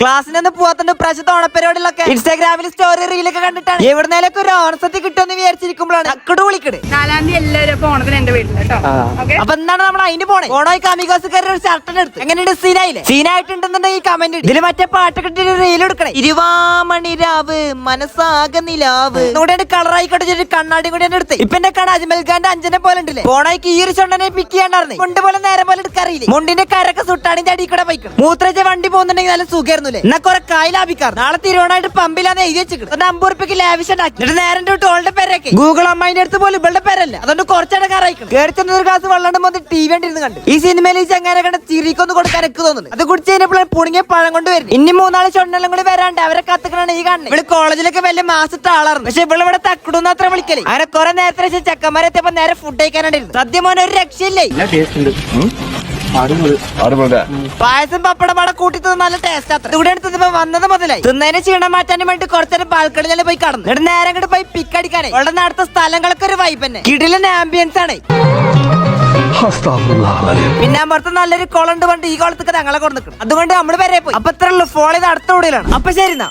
ക്ലാസ്സിനൊന്നും പോവാത്തണ്ട് പ്രാവശ്യത്തെ ഓണപ്പരിപാടികളൊക്കെ ഇൻസ്റ്റാഗ്രാമിൽ സ്റ്റോറി റീലൊക്കെ കണ്ടിട്ടാണ്. എവിടുന്നേലൊക്കെ ഒരു ഓണസത്തി കിട്ടുമെന്ന് വിചാരിച്ചിരിക്കുമ്പോഴാണ്. അക്കട് വിളിക്കട് നാലാം തീയതി എല്ലാവരും അപ്പൊ ഓണത്തിന് എന്റെ വീട്ടിൽ കേട്ടോ. അപ്പൊ എന്താണ് നമ്മൾ അതിന് പോണേ? ഓണോയി കാമികോസുകാരുടെ ഒരു ഷർട്ടിന് എടുത്ത് എങ്ങനെയുണ്ട് സീനായില്ലേ? സീനായിട്ടുണ്ടെന്നുണ്ടെങ്കിൽ കമന്റ് ഇതിൽ മറ്റേ പാട്ട് കിട്ടിയ റീൽ എടുക്കണേ. ഇരുവാമണി രാവ് മനസ്സാകെ നിലാവ്. കൂടെ കളറായി കടിച്ചൊരു കണ്ണാടി കൂടി എടുത്ത്. ഇപ്പൊ എന്റെ കട അജ്മൽ ഖാന്റെ അഞ്ചനെ പോലെ ഉണ്ടല്ലേ? ഓണോയ്ക്ക് ഈ ഒരു ചൊണ്ടനെ പിക്ക് ചെയ്യാണ്ടായിരുന്നു. മുണ്ട് പോലെ നേരെ പോലെ എടുക്കാറിയില്ലേ? മുണ്ടിന്റെ കരൊക്കെ സുട്ടാണിന്റെ അടിക്കട കൂടെ പോയിക്കണം. മൂത്രച്ച വണ്ടി പോകുന്നുണ്ടെങ്കിൽ നല്ല സുഖമായിരുന്നില്ലേ എന്നാ കൊറേ കായ് ലാഭിക്കാറ് നാളെ തിരുവോണായിട്ട് പമ്പിലാന്ന് എഴുതി വെച്ചിട്ട് അമ്പത് റുപ്യക്ക് ലാവിഷ് ഉണ്ടാക്കി. എന്നിട്ട് നേരം തൊട്ട് ഓളുടെ പേരൊക്കെ. ഗൂഗിൾ അമ്മേന്റെ അടുത്ത് പോലും ഇവളുടെ പേരല്ല. അതുകൊണ്ട് കുറച്ചടങ്ങാറായിക്കണം കേറിച്ചെന്ന ഒരു ഗ്ലാസ് വെള്ളം മൊത്തം ടി വി കണ്ടിരുന്ന് കണ്ടു. ഈ സിനിമയിൽ ഈ ചങ്ങാനെ കണ്ട ചിരിക്കൊന്ന് കൊടുക്കാൻ എനിക്ക് തോന്നുന്നു അത് കുടിച്ച് കഴിഞ്ഞപ്പോൾ പുണിങ്ങിയ പഴം കൊണ്ട് വരും ഇനി മൂന്നാൽ ചൊണ്ണെല്ലാം കൂടി വരാണ്ട് അവരെ കത്തുക്കണാണ് ഈ കാണുന്നത്. ഇവിടെ കോളേജിലൊക്കെ വലിയ മാസത്തെ ആളായിരുന്നു. പക്ഷെ ഇവിടെ ഇവിടെ തക്കിടുന്ന അത്ര വിളിക്കലേ. അങ്ങനെ കുറെ നേരത്തെ ചെക്കന്മാരെത്തിയപ്പോ നേരെ ഫുഡ് കഴിക്കാനായിരുന്നു മോനെ ഒരു രക്ഷയില്ലേ? പായസം പപ്പടം അവിടെ കൂട്ടി തിന്ന് നല്ല ടേസ്റ്റ് അത്ര ഇവിടെ എടുത്തപ്പോ വന്നത് മുതലായി. തിന്നതിന് ക്ഷീണം മാറ്റാനും വേണ്ടി കുറച്ചേരം ബാൽക്കണിയിലെ പോയി കടന്നു. എന്നിട്ട് നേരം കൂടെ പോയി പിക്ക് അടിക്കാനേ. ഇവിടെ നടത്ത സ്ഥലങ്ങളൊക്കെ ഒരു വൈബ് തന്നെ. കിടിലൻ ആംബിയൻസ് ആണ്. പിന്നെ പുറത്ത് നല്ലൊരു കുളം ഉണ്ട് പണ്ട് ഈ കുളത്തൊക്കെ ഞങ്ങളെ കൊണ്ട് നിൽക്കണം അതുകൊണ്ട് നമ്മൾ വരെ പോയി. അപ്പൊ ഇത്ര ഉള്ളു. ഫോൾ ചെയ്ത് അടുത്ത ഓടിയിലാണ് അപ്പൊ ശരി എന്നാ.